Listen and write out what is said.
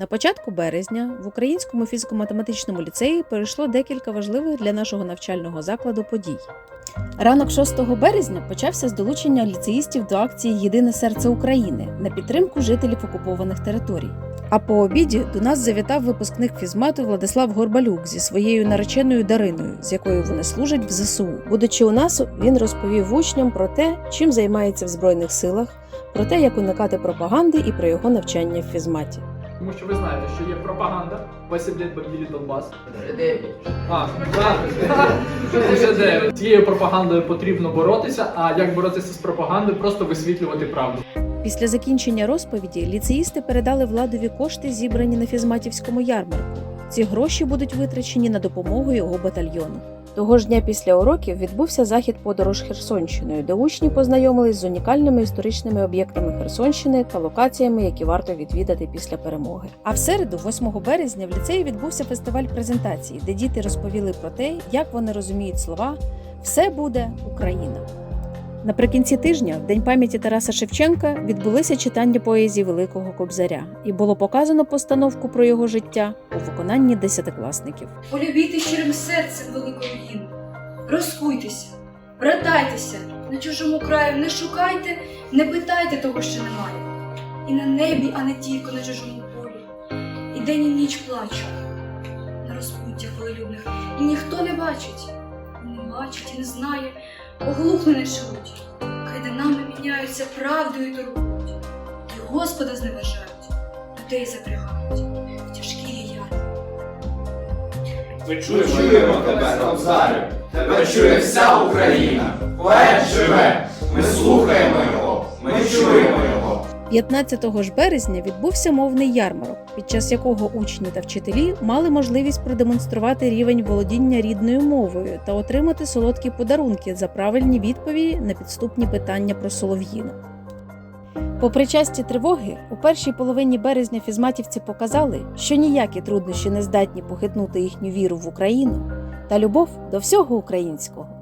На початку березня в Українському фізико-математичному ліцеї перейшло декілька важливих для нашого навчального закладу подій. Ранок 6 березня почався з долучення ліцеїстів до акції Єдине серце України на підтримку жителів окупованих територій. А по обіді до нас завітав випускник фізмату Владислав Горбалюк зі своєю нареченою Дариною, з якою вони служать в ЗСУ. Будучи у нас, він розповів учням про те, чим займається в збройних силах, про те, як уникати пропаганди і про його навчання в фізматі. Тому що ви знаєте, що є пропаганда, посіблять бомбілі Донбас. Вже дев'ять. А, так, вже дев'ять. Цією пропагандою потрібно боротися, а як боротися з пропагандою, просто висвітлювати правду. Після закінчення розповіді ліцеїсти передали владові кошти, зібрані на фізматівському ярмарку. Ці гроші будуть витрачені на допомогу його батальйону. Того ж дня після уроків відбувся захід подорож Херсонщиною, де учні познайомились з унікальними історичними об'єктами Херсонщини та локаціями, які варто відвідати після перемоги. А в середу, 8 березня, в ліцеї відбувся фестиваль презентації, де діти розповіли про те, як вони розуміють слова Все буде Україна. Наприкінці тижня, в День пам'яті Тараса Шевченка, відбулися читання поезії Великого Кобзаря, і було показано постановку про його життя у виконанні десятикласників. Полюбійте щирим серцем велику гімн. Розкуйтеся, братайтеся, на чужому краю не шукайте, не питайте того, що немає. І на небі, а не тільки на чужому полі. І день і ніч плачу на розпуттях волелюбних. І ніхто не бачить, не бачить, і не знає, оглухли не чують. динами міняються правдою торгують, і Господа зневажають, людей запрягають в тяжкі ярки. Ми чуємо тебе, Кобзарю, тебе чує вся Україна. Поет живе, ми слухаємо його, ми чуємо його. 15 ж березня відбувся мовний ярмарок, під час якого учні та вчителі мали можливість продемонструвати рівень володіння рідною мовою та отримати солодкі подарунки за правильні відповіді на підступні питання про солов'їну. Попри часті тривоги, у першій половині березня фізматівці показали, що ніякі труднощі не здатні похитнути їхню віру в Україну та любов до всього українського.